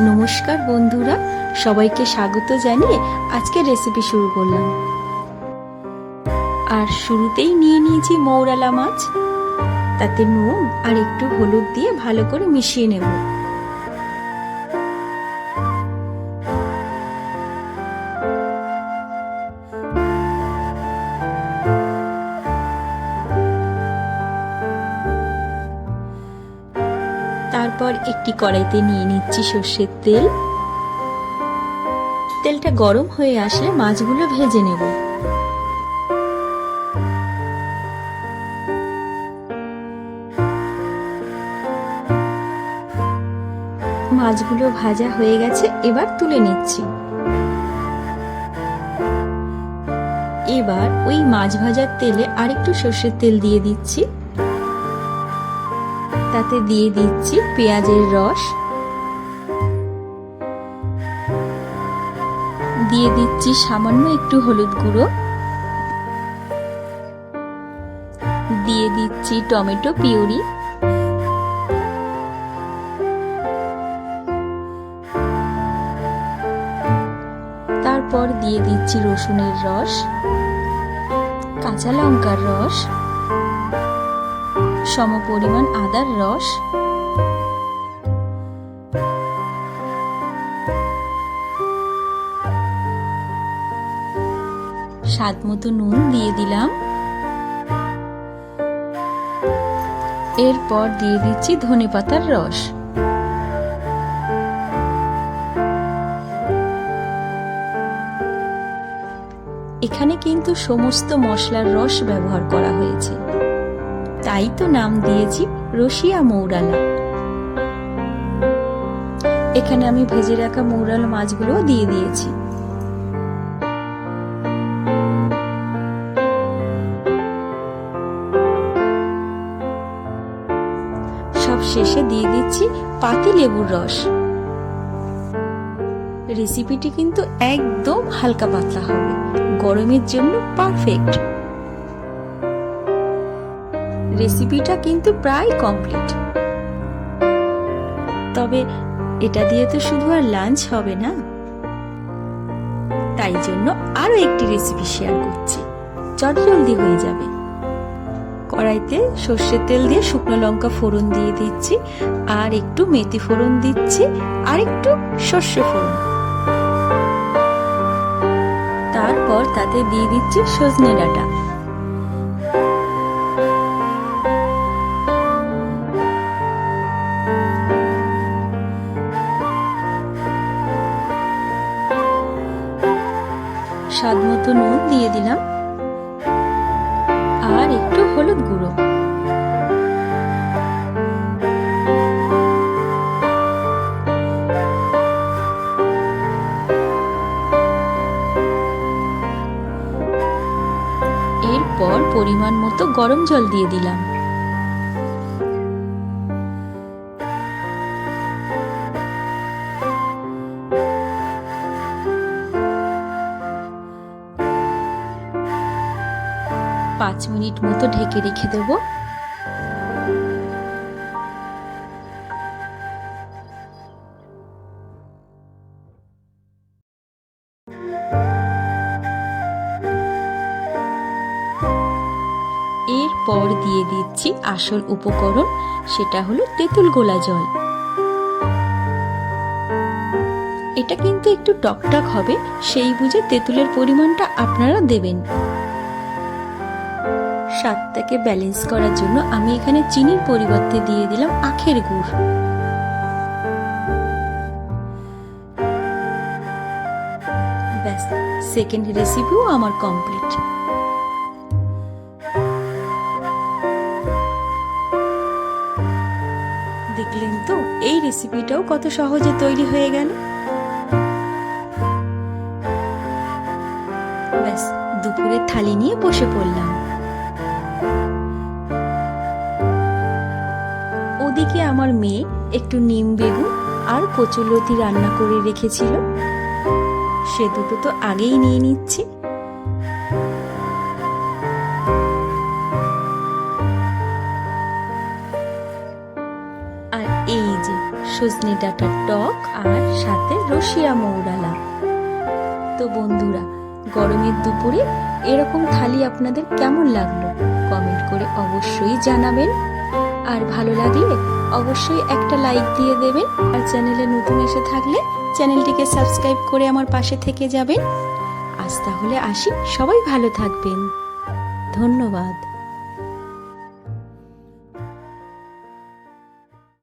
নমস্কার বন্ধুরা, সবাইকে স্বাগত জানিয়ে আজকে রেসিপি শুরু করলাম। আর শুরুতেই নিয়ে নিয়েছি মৌরালা মাছ। তাতে নুন আর একটু হলুদ দিয়ে ভালো করে মিশিয়ে নেব। একটি কড়াইতে নিয়ে নিচ্ছি সর্ষের তেল। তেলটা গরম হয়ে আসলে মাছগুলো ভেজে নেব। মাছগুলো ভাজা হয়ে গেছে, এবার তুলে নিচ্ছি। এবার ওই মাছ ভাজার তেলে আরেকটু সর্ষের তেল দিয়ে দিচ্ছি। তাতে দিয়ে দিচ্ছি পেঁয়াজের রস। দিয়ে দিচ্ছি সামান্য একটু হলুদ গুঁড়ো। দিয়ে দিচ্ছি টমেটো পিউরি। তারপর দিয়ে দিচ্ছি রসুনের রস, কাঁচা লঙ্কার রস। সমপরিমাণ আদার রস। স্বাদ মতো নুন দিয়ে দিলাম। এরপর দিয়ে দিচ্ছি ধনে পাতার রস। এখানে কিন্তু সমস্ত মশলার রস ব্যবহার করা হয়েছে। তাই তো নাম দিয়েছি রসিয়া মৌরালা। এখানে আমি ভেজে রাখা মৌরাল মাছগুলো দিয়ে দিয়েছি। সব শেষে দিয়ে দিচ্ছি পাতি লেবুর রস। রেসিপিটি কিন্তু একদম হালকা পাতলা হবে। গরমের জন্য পারফেক্ট। রেসিপিটা কিন্তু প্রায় কমপ্লিট। তবে এটা দিয়ে তো শুধু আর লাঞ্চ হবে না। তাই জন্য আরও একটি রেসিপি শেয়ার করছি। চট জলদি হয়ে যাবে। কড়াইতে সর্ষের তেল দিয়ে শুকনো লঙ্কা ফোড়ন দিয়ে দিচ্ছি, আর একটু মেথি ফোড়ন দিচ্ছি, আর একটু সর্ষে ফোড়ন। তারপর তাতে দিয়ে দিচ্ছি সজনে ডাঁটা। স্বাদ মতো নুন দিয়ে দিলাম। আর একটু হলুদ গুঁড়ো। এরপর পরিমাণ মতো গরম জল দিয়ে দিলাম। পাঁচ মিনিট মতো ঢেকে রেখে দেব। এরপর দিয়ে দিচ্ছি আসল উপকরণ, সেটা হলো তেঁতুল গোলা জল। এটা কিন্তু একটু টকটক হবে, সেই বুঝে তেঁতুলের পরিমাণটা আপনারা দেবেন। স্বাদটাকে ব্যালেন্স করার জন্য আমি এখানে চিনির পরিবর্তে দিয়ে দিলাম আখের গুড়। ব্যাস সেকেন্ড রেসিপিও আমার কমপ্লিট দেখলেন তো, এই রেসিপিটাও কত সহজে তৈরি হয়ে গেল। ব্যাস দুপুরে থালি নিয়ে বসে পড়লাম। ওদিকে আমার মেয়ে একটু নিম বেগুন আর কচুলতি রান্না করে রেখেছিল। সে দুটো তো আগেই নিয়ে নিচ্ছি। আর এই যে সজনে ডাঁটার টক আর সাথে রসিয়া মৌরালা। তো বন্ধুরা, গরমের দুপুরে এরকম থালি আপনাদের কেমন লাগল? কমেন্ট করে অবশ্যই জানাবেন। আর ভালো লাগলে অবশ্যই একটা লাইক দিয়ে দেবেন। আর চ্যানেলে নতুন এসে থাকলে চ্যানেলটিকে সাবস্ক্রাইব করে আমার পাশে থেকে যাবেন। আজ তাহলে আসি। সবাই ভালো থাকবেন। ধন্যবাদ।